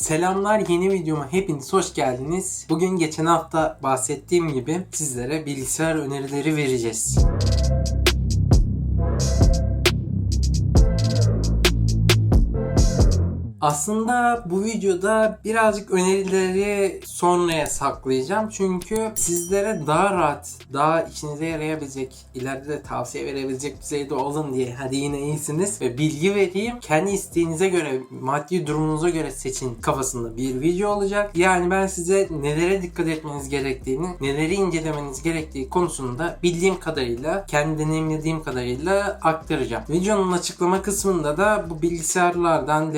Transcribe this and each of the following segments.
Selamlar yeni videoma hepiniz hoş geldiniz. Bugün geçen hafta bahsettiğim gibi sizlere bilgisayar önerileri vereceğiz. Aslında bu videoda birazcık önerileri sonraya saklayacağım. Çünkü sizlere daha rahat, daha içinize yarayabilecek, ileride de tavsiye verebilecek düzeyde olun diye hadi yine iyisiniz ve bilgi vereyim. Kendi isteğinize göre, maddi durumunuza göre seçin kafasında bir video olacak. Yani ben size nelere dikkat etmeniz gerektiğini, neleri incelemeniz gerektiği konusunda bildiğim kadarıyla, kendi deneyimlediğim kadarıyla aktaracağım. Videonun açıklama kısmında da bu bilgisayarlardan,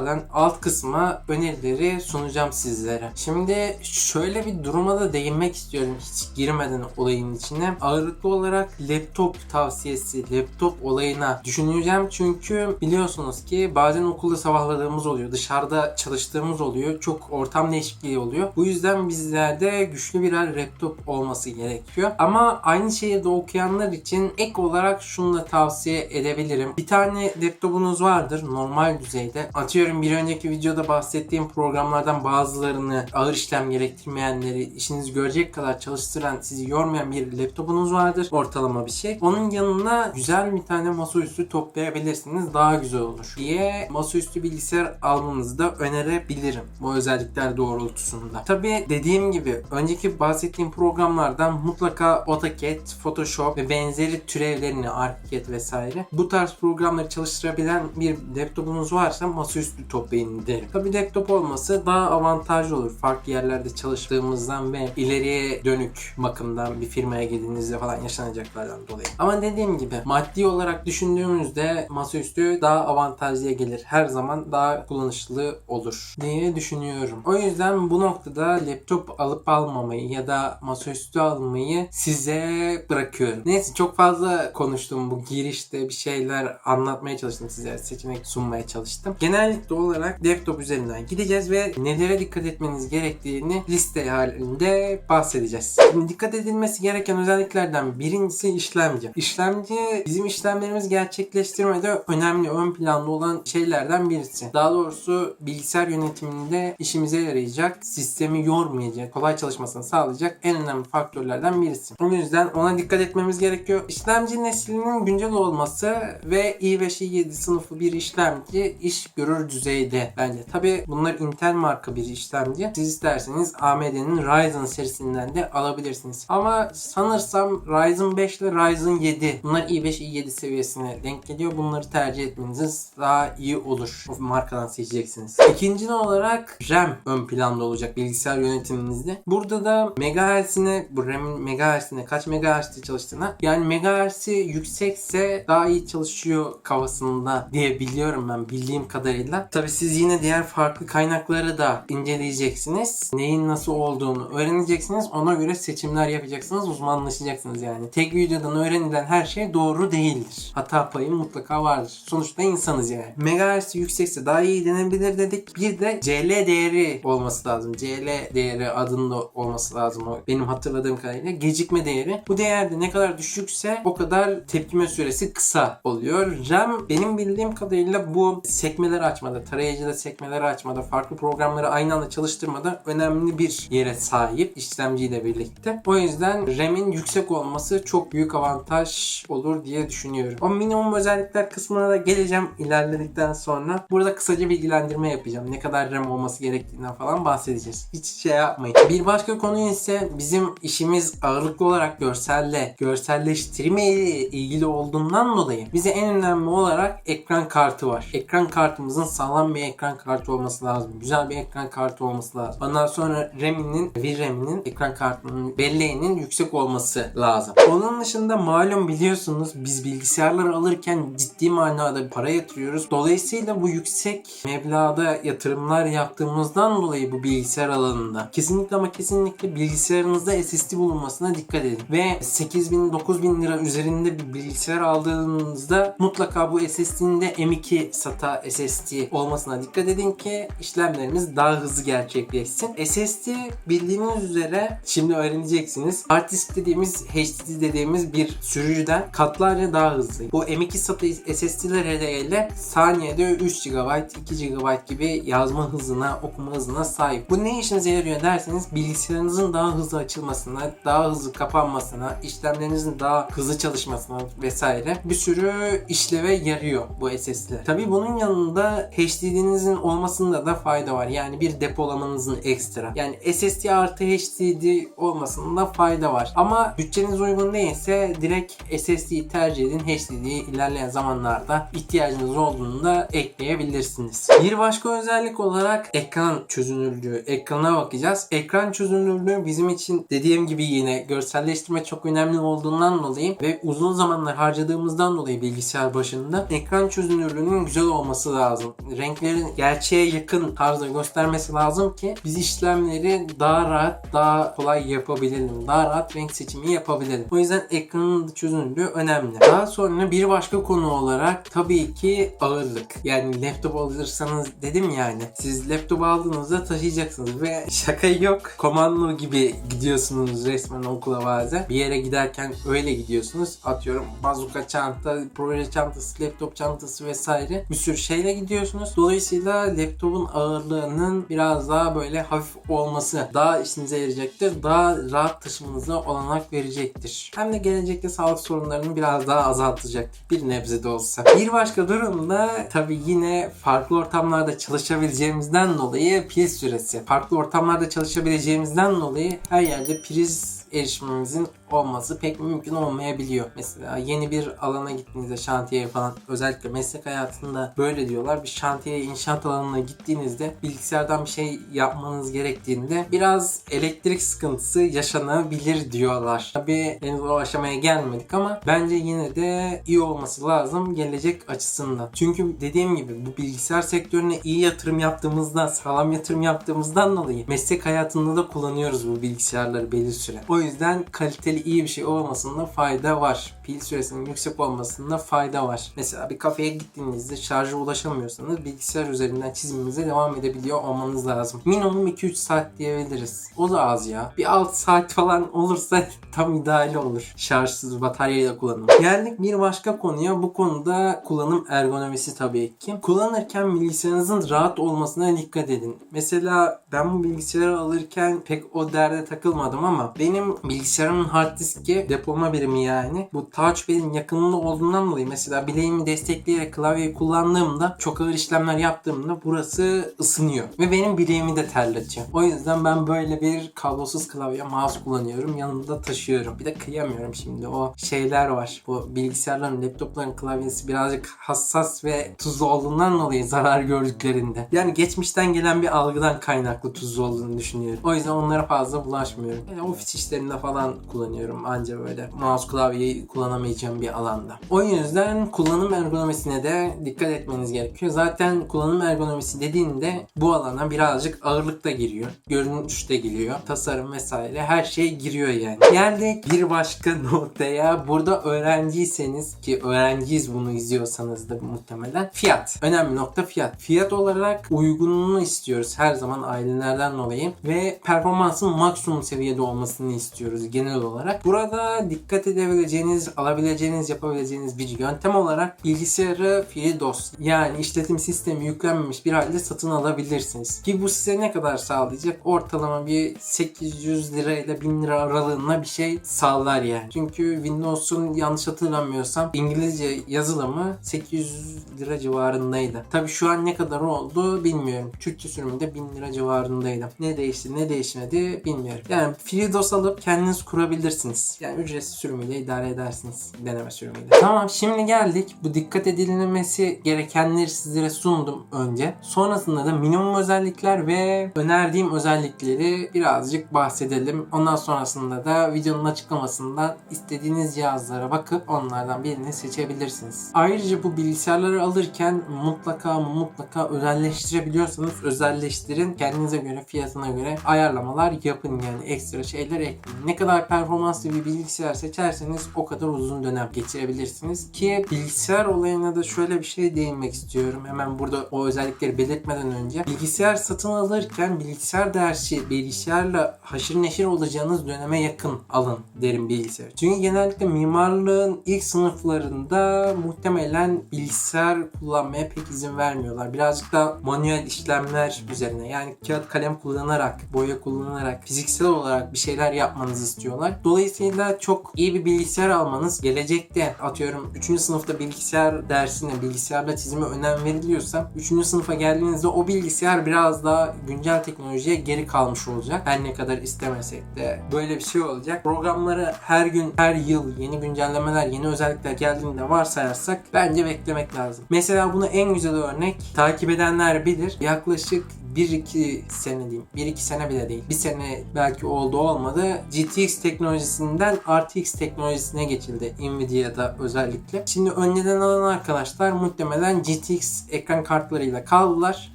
laptoplardan alt kısma önerileri sunacağım sizlere. Şimdi şöyle bir duruma da değinmek istiyorum hiç girmeden olayın içine. Ağırlıklı olarak laptop tavsiyesi, laptop olayına düşüneceğim çünkü biliyorsunuz ki bazen okulda sabahladığımız oluyor, dışarıda çalıştığımız oluyor, çok ortam değişikliği oluyor. Bu yüzden bizlerde güçlü birer laptop olması gerekiyor. Ama aynı şehirde okuyanlar için ek olarak şunu da tavsiye edebilirim. Bir tane laptopunuz vardır normal düzeyde. Atıyorum bir önceki videoda bahsettiğim programlardan bazılarını ağır işlem gerektirmeyenleri işinizi görecek kadar çalıştıran sizi yormayan bir laptopunuz vardır. Ortalama bir şey. Onun yanına güzel bir tane masaüstü toplayabilirsiniz. Daha güzel olur diye masaüstü bilgisayar almanızı da önerebilirim. Bu özellikler doğrultusunda. Tabi dediğim gibi önceki bahsettiğim programlardan mutlaka AutoCAD, Photoshop ve benzeri türevlerini ArchiCAD vesaire bu tarz programları çalıştırabilen bir laptopunuz varsa masaüstü toplayın derim. Tabi laptop olması daha avantajlı olur. Farklı yerlerde çalıştığımızdan ve ileriye dönük bakımdan bir firmaya girdiğinizde falan yaşanacaklardan dolayı. Ama dediğim gibi maddi olarak düşündüğümüzde masaüstü daha avantajlıya gelir. Her zaman daha kullanışlı olur diye düşünüyorum. O yüzden bu noktada laptop alıp almamayı ya da masaüstü almayı size bırakıyorum. Neyse çok fazla konuştum bu girişte bir şeyler anlatmaya çalıştım size seçenek sunmaya çalıştım. Genellikle olarak laptop üzerinden gideceğiz ve nelere dikkat etmeniz gerektiğini liste halinde bahsedeceğiz. Şimdi dikkat edilmesi gereken özelliklerden birincisi işlemci. İşlemci bizim işlemlerimizi gerçekleştirmede önemli ön planda olan şeylerden birisi. Daha doğrusu bilgisayar yönetiminde işimize yarayacak, sistemi yormayacak, kolay çalışmasını sağlayacak en önemli faktörlerden birisi. O yüzden ona dikkat etmemiz gerekiyor. İşlemci neslinin güncel olması ve i5 i7 sınıfı bir işlemci iş görür düzeyde bence. Tabi bunlar Intel marka bir işlemci. Siz isterseniz AMD'nin Ryzen serisinden de alabilirsiniz. Ama sanırsam Ryzen 5 ile Ryzen 7 bunlar i5 i7 seviyesine denk geliyor. Bunları tercih etmeniz daha iyi olur. O markadan seçeceksiniz. İkinci olarak RAM ön planda olacak bilgisayar yönetiminizde. Burada da megahertz'ine bu RAM'in megahertz'ine kaç megahertz'te çalıştığına yani megahertz'i yüksekse daha iyi çalışıyor kafasında diye biliyorum ben bildiğim kadarıyla. Tabi siz yine diğer farklı kaynakları da inceleyeceksiniz. Neyin nasıl olduğunu öğreneceksiniz. Ona göre seçimler yapacaksınız. Uzmanlaşacaksınız yani. Tek videodan öğrenilen her şey doğru değildir. Hata payı mutlaka vardır. Sonuçta insanız yani. Megahertz yüksekse daha iyi denebilir dedik. Bir de CL değeri olması lazım. CL değeri adında olması lazım. O benim hatırladığım kadarıyla. Gecikme değeri. Bu değerde ne kadar düşükse o kadar tepkime süresi kısa oluyor. RAM benim bildiğim kadarıyla bu sekmeleri açmada, tarayıcıda sekmeleri açmada, farklı programları aynı anda çalıştırmada önemli bir yere sahip işlemciyle birlikte. O yüzden RAM'in yüksek olması çok büyük avantaj olur diye düşünüyorum. O minimum özellikler kısmına da geleceğim ilerledikten sonra. Burada kısaca bilgilendirme yapacağım. Ne kadar RAM olması gerektiğinden falan bahsedeceğiz. Hiç şey yapmayın. Bir başka konu ise bizim işimiz ağırlıklı olarak görselle, görselleştirme ile ilgili olduğundan dolayı bize en önemli olarak ekran kartı var. Ekran kartımızın sağlam bir ekran kartı olması lazım. Güzel bir ekran kartı olması lazım. Ondan sonra RAM'inin, VRAM'inin, ekran kartının belleğinin yüksek olması lazım. Onun dışında malum biliyorsunuz biz bilgisayarları alırken ciddi manada para yatırıyoruz. Dolayısıyla bu yüksek meblağda yatırımlar yaptığımızdan dolayı bu bilgisayar alanında kesinlikle ama kesinlikle bilgisayarınızda SSD bulunmasına dikkat edin. Ve 8000 9000 lira üzerinde bir bilgisayar aldığınızda mutlaka bu SSD'nin de M2 SATA SSD olmasına dikkat edin ki işlemlerimiz daha hızlı gerçekleşsin. SSD bildiğiniz üzere şimdi öğreneceksiniz. Hard disk dediğimiz HDD dediğimiz bir sürücüden katlarca daha hızlı. Bu M2 SATA SSD'ler hele saniyede 3 GB, 2 GB gibi yazma hızına, okuma hızına sahip. Bu ne işinize yarıyor derseniz bilgisayarınızın daha hızlı açılmasına, daha hızlı kapanmasına, işlemlerinizin daha hızlı çalışmasına vesaire bir sürü işleve yarıyor bu SSD'ler. Tabi bunun yanında HDD'nizin olmasında da fayda var. Yani bir depolamanızın ekstra. Yani SSD artı HDD olmasında fayda var. Ama bütçeniz uygun değilse direkt SSD'yi tercih edin. HDD'yi ilerleyen zamanlarda ihtiyacınız olduğunda ekleyebilirsiniz. Bir başka özellik olarak ekran çözünürlüğü. Ekrana bakacağız. Ekran çözünürlüğü bizim için dediğim gibi yine görselleştirme çok önemli olduğundan dolayı ve uzun zamanlar harcadığımızdan dolayı bilgisayar başında ekran çözünürlüğünün güzel olması lazım. Renklerin gerçeğe yakın tarzda göstermesi lazım ki biz işlemleri daha rahat, daha kolay yapabilelim. Daha rahat renk seçimi yapabilelim. O yüzden ekranın çözünürlüğü önemli. Daha sonra bir başka konu olarak tabii ki ağırlık. Yani laptop alırsanız dedim yani siz laptop aldığınızda taşıyacaksınız ve şaka yok. Komando gibi gidiyorsunuz resmen okula bazen. Bir yere giderken öyle gidiyorsunuz. Atıyorum bazuka çanta, proje çantası, laptop çantası vesaire bir sürü şeyle gidiyorsunuz. Dolayısıyla laptopun ağırlığının biraz daha böyle hafif olması daha işinize yarayacaktır. Daha rahat taşımanıza olanak verecektir. Hem de gelecekte sağlık sorunlarını biraz daha azaltacaktır. Bir nebze de olsa. Bir başka durumda tabii yine farklı ortamlarda çalışabileceğimizden dolayı pil süresi. Farklı ortamlarda çalışabileceğimizden dolayı her yerde priz erişimimizin olması pek mümkün olmayabiliyor. Mesela yeni bir alana gittiğinizde şantiyeye falan özellikle meslek hayatında böyle diyorlar. Bir şantiye inşaat alanına gittiğinizde bilgisayardan bir şey yapmanız gerektiğinde biraz elektrik sıkıntısı yaşanabilir diyorlar. Tabi henüz o aşamaya gelmedik ama bence yine de iyi olması lazım gelecek açısından. Çünkü dediğim gibi bu bilgisayar sektörüne iyi yatırım yaptığımızdan, sağlam yatırım yaptığımızdan dolayı meslek hayatında da kullanıyoruz bu bilgisayarları belli süre. O yüzden kaliteli iyi bir şey olmasında fayda var. Pil süresinin yüksek olmasında fayda var. Mesela bir kafeye gittiğinizde şarja ulaşamıyorsanız bilgisayar üzerinden çiziminize devam edebiliyor olmanız lazım. Minimum 2-3 saat diyebiliriz. O da az ya. Bir 6 saat falan olursa tam ideal olur. Şarjsız bataryayla kullanım. Geldik bir başka konuya. Bu konuda kullanım ergonomisi tabii ki. Kullanırken bilgisayarınızın rahat olmasına dikkat edin. Mesela ben bu bilgisayarı alırken pek o derde takılmadım ama benim bilgisayarımın hard diski depolama birimi yani bu touchpad'in yakınında olduğundan dolayı mesela bileğimi destekleyerek klavyeyi kullandığımda çok ağır işlemler yaptığımda burası ısınıyor ve benim bileğimi de terletiyor. O yüzden ben böyle bir kablosuz klavye mouse kullanıyorum. Yanımda taşıyorum. Bir de kıyamıyorum şimdi. O şeyler var. Bu bilgisayarların, laptopların klavyesi birazcık hassas ve tuzlu olduğundan dolayı zarar gördüklerinde. Yani geçmişten gelen bir algıdan kaynaklı tuzlu olduğunu düşünüyorum. O yüzden onlara fazla bulaşmıyorum. Yani ofis işlerinde falan kullanıyorum anca böyle mouse klavyeyi kullanamayacağım bir alanda. O yüzden kullanım ergonomisine de dikkat etmeniz gerekiyor. Zaten kullanım ergonomisi dediğinde bu alana birazcık ağırlık da giriyor. Görünüş de giriyor. Tasarım vesaire her şey giriyor yani. Geldik bir başka noktaya. Burada öğrenciyseniz ki öğrenciyiz bunu izliyorsanız da muhtemelen fiyat. Önemli nokta fiyat. Fiyat olarak uygunluğunu istiyoruz her zaman ailelerden dolayı ve performansın maksimum seviyede olmasını istiyoruz genel olarak. Burada dikkat edebileceğiniz, alabileceğiniz, yapabileceğiniz bir yöntem olarak bilgisayarı FreeDOS yani işletim sistemi yüklenmemiş bir halde satın alabilirsiniz. Ki bu size ne kadar sağlayacak? Ortalama bir 800 lira ile 1000 lira aralığında bir şey sağlar yani. Çünkü Windows'un yanlış hatırlamıyorsam İngilizce yazılımı 800 lira civarındaydı. Tabi şu an ne kadar oldu bilmiyorum. Türkçe sürümünde 1000 lira civarındaydı. Ne değişti ne değişmedi bilmiyorum. Yani FreeDOS alıp kendiniz kurabilirsiniz. Yani ücretsiz sürümüyle idare edersiniz. Deneme sürümüyle. Tamam şimdi geldik. Bu dikkat edilmesi gerekenleri sizlere sundum önce. Sonrasında da minimum özellikler ve önerdiğim özellikleri birazcık bahsedelim. Ondan sonrasında da videonun açıklamasından istediğiniz cihazlara bakıp onlardan birini seçebilirsiniz. Ayrıca bu bilgisayarları alırken mutlaka mutlaka özelleştirebiliyorsanız özelleştirin. Kendinize göre fiyatına göre ayarlamalar yapın yani ekstra şeyler ekleyin. Ne kadar performans performanslı bir bilgisayar seçerseniz o kadar uzun dönem geçirebilirsiniz. Ki bilgisayar olayına da şöyle bir şey değinmek istiyorum. Hemen burada o özellikleri belirtmeden önce. Bilgisayar satın alırken bilgisayar dersi bilgisayarla haşır neşir olacağınız döneme yakın alın derim bilgisayar. Çünkü genellikle mimarlığın ilk sınıflarında muhtemelen bilgisayar kullanmaya pek izin vermiyorlar. Birazcık da manuel işlemler üzerine yani kağıt kalem kullanarak, boya kullanarak, fiziksel olarak bir şeyler yapmanızı istiyorlar. Dolayısıyla çok iyi bir bilgisayar almanız gelecekte atıyorum 3. sınıfta bilgisayar dersine, bilgisayarla çizime önem veriliyorsa 3. sınıfa geldiğinizde o bilgisayar biraz daha güncel teknolojiye geri kalmış olacak. Her ne kadar istemesek de böyle bir şey olacak. Programları her gün, her yıl yeni güncellemeler, yeni özellikler geldiğinde varsayarsak bence beklemek lazım. Mesela bunu en güzel örnek takip edenler bilir. Yaklaşık 1-2 sene diyeyim. 1-2 sene bile değil. Bir sene belki oldu olmadı. GTX teknolojisinden RTX teknolojisine geçildi. Nvidia'da özellikle. Şimdi önceden alan arkadaşlar muhtemelen GTX ekran kartlarıyla kaldılar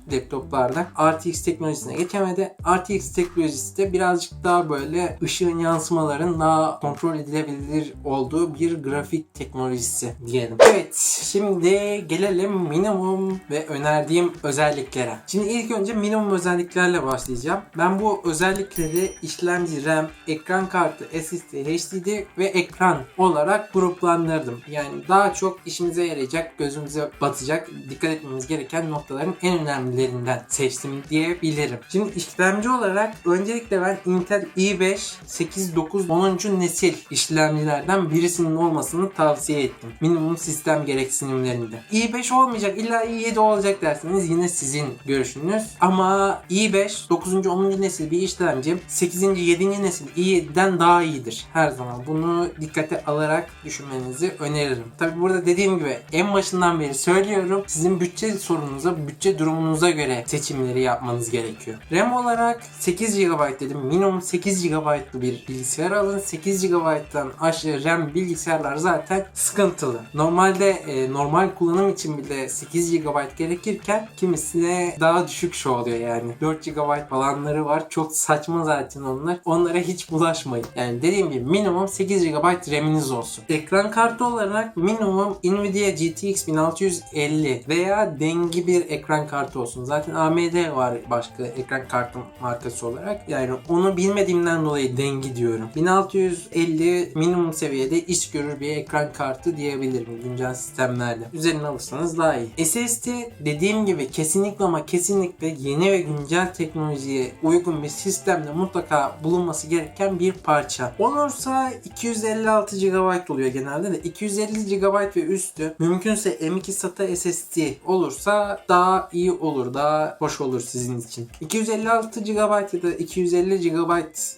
laptoplarda. RTX teknolojisine geçemedi. RTX teknolojisi de birazcık daha böyle ışığın yansımaların daha kontrol edilebilir olduğu bir grafik teknolojisi diyelim. Evet şimdi gelelim minimum ve önerdiğim özelliklere. Şimdi ilk önce minimum özelliklerle başlayacağım. Ben bu özellikleri işlemci, RAM, ekran kartı, SSD, HDD ve ekran olarak gruplandırdım. Yani daha çok işimize yarayacak, gözümüze batacak, dikkat etmemiz gereken noktaların en önemlilerinden seçtim diyebilirim. Şimdi işlemci olarak öncelikle ben Intel i5 8, 9, 10. nesil işlemcilerden birisinin olmasını tavsiye ettim. Minimum sistem gereksinimlerinde. i5 olmayacak, illa i7 olacak derseniz yine sizin görüşünüz. Ama i5 9. 10. nesil bir işlemci 8. 7. nesil i7'den daha iyidir. Her zaman bunu dikkate alarak düşünmenizi öneririm. Tabi burada dediğim gibi en başından beri söylüyorum. Sizin bütçe sorununuza, bütçe durumunuza göre seçimleri yapmanız gerekiyor. RAM olarak 8 GB dedim. Minimum 8 GB'lı bir bilgisayar alın. 8 GB'dan aşağı RAM bilgisayarlar zaten sıkıntılı. Normalde e, normal kullanım için bile 8 GB gerekirken kimisine daha düşük şu oluyor yani. 4 GB falanları var. Çok saçma zaten onlar. Onlara hiç bulaşmayın. Yani dediğim gibi minimum 8 GB RAM'iniz olsun. Ekran kartı olarak minimum Nvidia GTX 1650 veya dengi bir ekran kartı olsun. Zaten AMD var başka ekran kartı markası olarak. Yani onu bilmediğimden dolayı dengi diyorum. 1650 minimum seviyede iş görür bir ekran kartı diyebilirim güncel sistemlerde. Üzerine alırsanız daha iyi. SSD dediğim gibi kesinlikle ama kesinlikle yeni ve güncel teknolojiye uygun bir sistemde mutlaka bulunması gereken bir parça. Olursa 256 GB oluyor genelde de 250 GB ve üstü mümkünse M2 SATA SSD olursa daha iyi olur. Daha hoş olur sizin için. 256 GB ya da 250 GB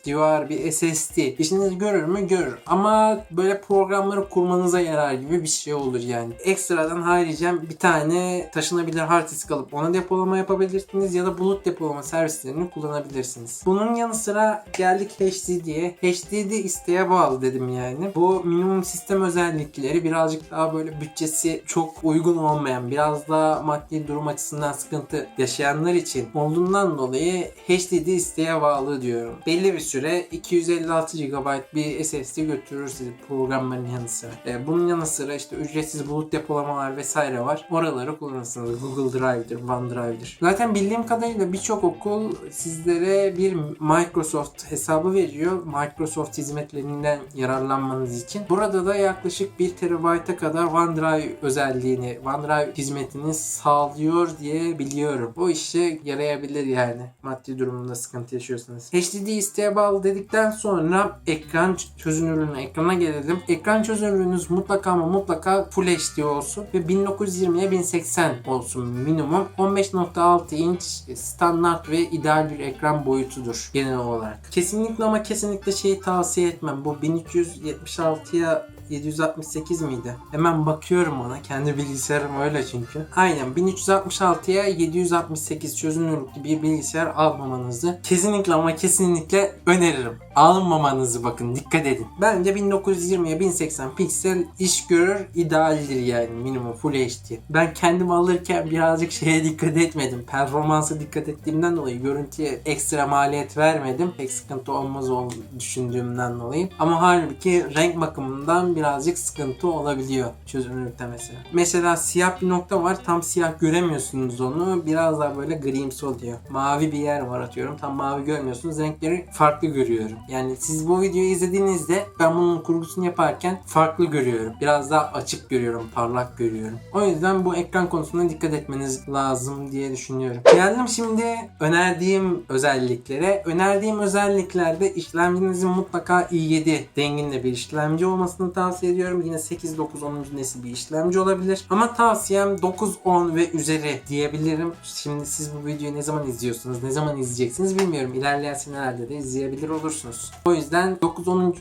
civar bir SSD işinizi görür mü? Görür. Ama böyle programları kurmanıza yarar gibi bir şey olur yani. Ekstradan haricen bir tane taşınabilir hard disk alıp ona depolama yapabilirsiniz ya da bulut depolama servislerini kullanabilirsiniz. Bunun yanı sıra geldik HDD'ye. HDD isteğe bağlı dedim yani. Bu minimum sistem özellikleri birazcık daha böyle bütçesi çok uygun olmayan, biraz daha maddi durum açısından sıkıntı yaşayanlar için olduğundan dolayı HDD isteğe bağlı diyorum. Belli bir süre 256 GB bir SSD götürür sizi programların yanı sıra. Ee, bunun yanı sıra işte ücretsiz bulut depolamalar vesaire var. Oraları kullanırsınız. Google Drive'dir, OneDrive'dir. Zaten bildiğim kadarıyla birçok okul sizlere bir Microsoft hesabı veriyor. Microsoft hizmetlerinden yararlanmanız için. Burada da yaklaşık 1 TB'a kadar OneDrive özelliğini, OneDrive hizmetini sağlıyor diye biliyorum. O işe yarayabilir yani. Maddi durumunda sıkıntı yaşıyorsanız. HDD isteğe bağlı dedikten sonra ekran çözünürlüğüne, ekrana gelelim. Ekran çözünürlüğünüz mutlaka ama mutlaka Full HD olsun ve 1920'ye 1080 olsun minimum. 15.6 inç standart ve ideal bir ekran boyutudur genel olarak. Kesinlikle ama kesinlikle şeyi tavsiye etmem. Bu 1376'ya 768 miydi? Hemen bakıyorum ona. Kendi bilgisayarım öyle çünkü. Aynen 1366'ya 768 çözünürlüklü bir bilgisayar almamanızı kesinlikle ama kesinlikle öneririm. Almamanızı bakın dikkat edin. Bence 1920'ye 1080 piksel iş görür idealdir yani minimum full HD. Ben kendim alırken birazcık şeye dikkat etmedim. Performansa dikkat ettiğimden dolayı görüntüye ekstra maliyet vermedim. Pek sıkıntı olmaz ol düşündüğümden dolayı. Ama halbuki renk bakımından birazcık sıkıntı olabiliyor çözünürlükte mesela. Mesela siyah bir nokta var. Tam siyah göremiyorsunuz onu. Biraz daha böyle grimsi oluyor. Mavi bir yer var atıyorum. Tam mavi görmüyorsunuz. Renkleri farklı görüyorum. Yani siz bu videoyu izlediğinizde ben bunun kurgusunu yaparken farklı görüyorum. Biraz daha açık görüyorum. Parlak görüyorum. O yüzden bu ekran konusunda dikkat etmeniz lazım diye düşünüyorum. Geldim şimdi önerdiğim özelliklere. Önerdiğim özelliklerde işlemcinizin mutlaka i7 denginde bir işlemci olmasını tavsiye ediyorum. Yine 8, 9, 10. nesil bir işlemci olabilir. Ama tavsiyem 9, 10 ve üzeri diyebilirim. Şimdi siz bu videoyu ne zaman izliyorsunuz, ne zaman izleyeceksiniz bilmiyorum. İlerleyen senelerde de izleyebilir olursunuz. O yüzden 9, 10.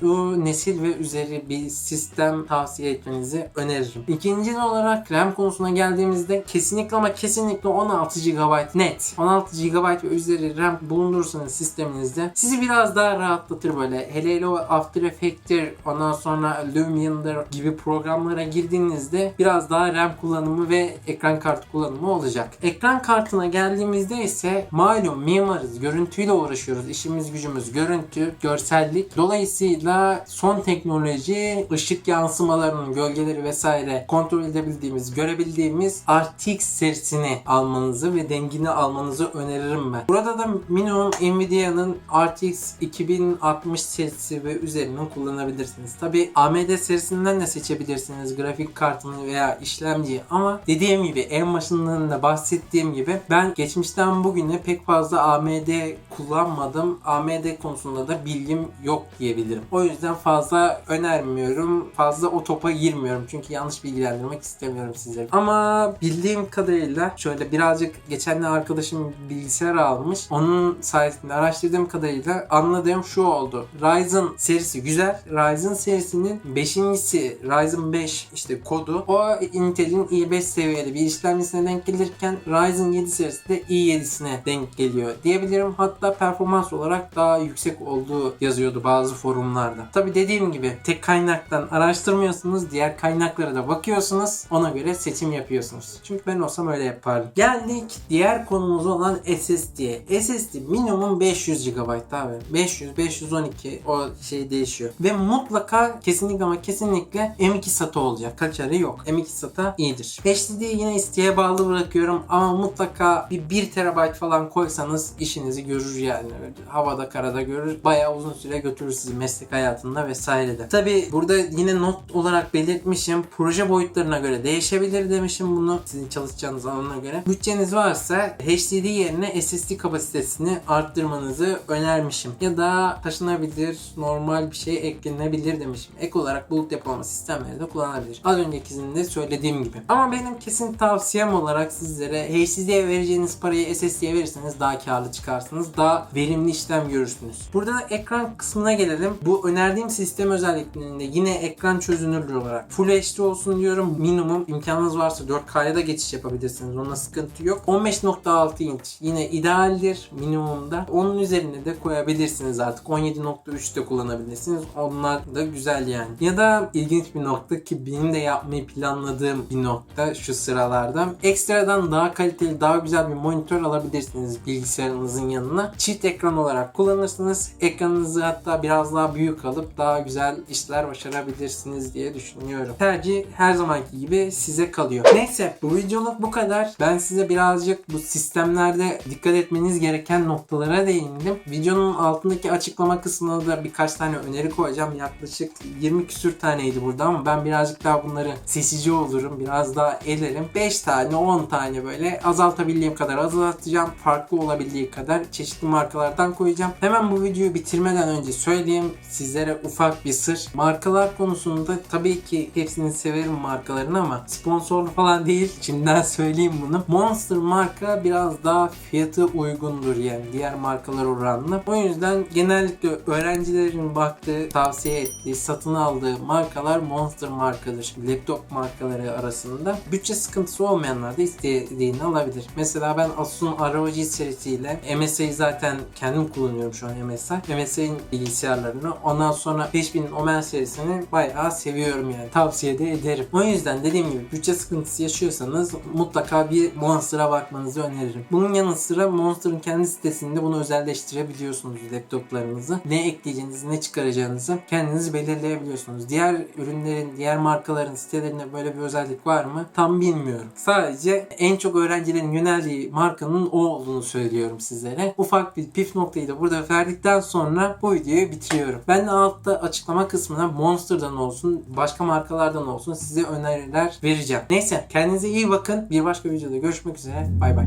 nesil ve üzeri bir sistem tavsiye etmenizi öneririm. İkinci olarak RAM konusuna geldiğimizde kesinlikle ama kesinlikle 16 GB net. 16 GB ve üzeri RAM bulundurursanız sisteminizde sizi biraz daha rahatlatır böyle. Hele hele o After Effects'tir ondan sonra Lumia'dır gibi programlara girdiğinizde biraz daha RAM kullanımı ve ekran kartı kullanımı olacak. Ekran kartına geldiğimizde ise malum mimarız, görüntüyle uğraşıyoruz. İşimiz gücümüz görüntü, görsellik. Dolayısıyla son teknoloji ışık yansımalarının gölgeleri vesaire kontrol edebildiğimiz, görebildiğimiz RTX serisini almanızı ve dengini almanızı öneririm ben. Burada da minimum Nvidia'nın RTX 2060 serisi ve üzerinden kullanabilirsiniz. Tabi AMD serisinden de seçebilirsiniz grafik kartını veya işlemciyi ama dediğim gibi en başından da bahsettiğim gibi ben geçmişten bugüne pek fazla AMD kullanmadım. AMD konusunda da bilgim yok diyebilirim. O yüzden fazla önermiyorum. Fazla o topa girmiyorum. Çünkü yanlış bilgilendirmek istemiyorum sizleri. Ama bildiğim kadarıyla şöyle birazcık geçen de arkadaşım bilgisayar almış. Onun sayesinde araştırdığım kadarıyla anladığım şu oldu. Ryzen serisi güzel. Ryzen serisinin 5.si Ryzen 5 işte kodu o Intel'in i5 seviyeli bir işlemcisine denk gelirken Ryzen 7 serisi de i7'sine denk geliyor diyebilirim. Hatta performans olarak daha yüksek olduğu yazıyordu bazı forumlarda. Tabi dediğim gibi tek kaynaktan araştırmıyorsunuz. Diğer kaynaklara da bakıyorsunuz. Ona göre seçim yapıyorsunuz. Çünkü ben olsam öyle yapardım. Geldik diğer konumuz olan SSD'ye. SSD minimum 500 GB abi. 500, 512 o şey değişiyor. Ve mutlaka kesinlikle ama kesinlikle M2 SATA olacak. Kaçarı yok. M2 SATA iyidir. HDD'yi yine isteğe bağlı bırakıyorum ama mutlaka bir 1 TB falan koysanız işinizi görür yani. Havada karada görür. Bayağı uzun süre götürür sizi meslek hayatında vesairede. Tabi burada yine not olarak belirtmişim. Proje boyutlarına göre değişebilir demişim bunu. Sizin çalışacağınız alana göre. Bütçeniz varsa HDD yerine SSD kapasitesini arttırmanızı önermişim. Ya da taşınabilir, normal bir şey eklenebilir demişim. Ek olarak bulut depolama sistemleri de kullanılabilir. Az öncekisinde söylediğim gibi. Ama benim kesin tavsiyem olarak sizlere HDD'ye vereceğiniz parayı SSD'ye verirseniz daha karlı çıkarsınız. Daha verimli işlem görürsünüz. Burada da ekran kısmına gelelim. Bu önerdiğim sistem özelliklerinde yine ekran çözünürlüğü olarak Full HD olsun diyorum. Minimum imkanınız varsa 4K'ya da geçiş yapabilirsiniz. Onda sıkıntı yok. 15.6 inç yine idealdir minimumda. Onun üzerine de koyabilirsiniz artık. 17.3 de kullanabilirsiniz. Onlar da güzel yani. Ya da ilginç bir nokta ki benim de yapmayı planladığım bir nokta şu sıralarda. Ekstradan daha kaliteli, daha güzel bir monitör alabilirsiniz bilgisayarınızın yanına. Çift ekran olarak kullanırsınız. Ekranınızı hatta biraz daha büyük alıp daha güzel işler başarabilirsiniz diye düşünüyorum. Tercih her zamanki gibi size kalıyor. Neyse bu videoluk bu kadar. Ben size birazcık bu sistemlerde dikkat etmeniz gereken noktalara değindim. Videonun altındaki açıklama kısmına da birkaç tane öneri koyacağım. Yaklaşık 20 küsür taneydi burada ama ben birazcık daha bunları seçici olurum. Biraz daha ederim. 5 tane 10 tane böyle azaltabildiğim kadar azaltacağım. Farklı olabildiği kadar çeşitli markalardan koyacağım. Hemen bu videoyu bitirmeden önce söyleyeyim sizlere ufak bir sır. Markalar konusunda tabii ki hepsini severim markaların ama sponsorlu falan değil. Şimdiden söyleyeyim bunu. Monster marka biraz daha fiyatı uygundur yani diğer markalar oranla. O yüzden genellikle öğrencilerin baktığı, tavsiye ettiği, satın aldığı markalar Monster markadır. Laptop markaları arasında. Bütçe sıkıntısı olmayanlar da istediğini alabilir. Mesela ben Asus'un ROG serisiyle MSI'yi zaten kendim kullanıyorum şu an MSI. MSI'nin bilgisayarlarını. Ondan sonra 5000 Omen serisini bayağı seviyorum yani. Tavsiye de ederim. O yüzden dediğim gibi bütçe sıkıntısı yaşıyorsanız mutlaka bir Monster'a bakmanızı öneririm. Bunun yanı sıra Monster'ın kendi sitesinde bunu özelleştirebiliyorsunuz laptoplarınızı. Ne ekleyeceğinizi, ne çıkaracağınızı kendiniz belirleyebiliyorsunuz. Diğer ürünlerin, diğer markaların sitelerinde böyle bir özellik var mı? Tam bilmiyorum. Sadece en çok öğrencilerin yöneldiği markanın o olduğunu söylüyorum sizlere. Ufak bir pif noktayı da burada verdikten sonra bu videoyu bitiriyorum. Ben de altta açıklama kısmına Monster'dan olsun, başka markalardan olsun size öneriler vereceğim. Neyse kendinize iyi bakın. Bir başka videoda görüşmek üzere. Bay bay.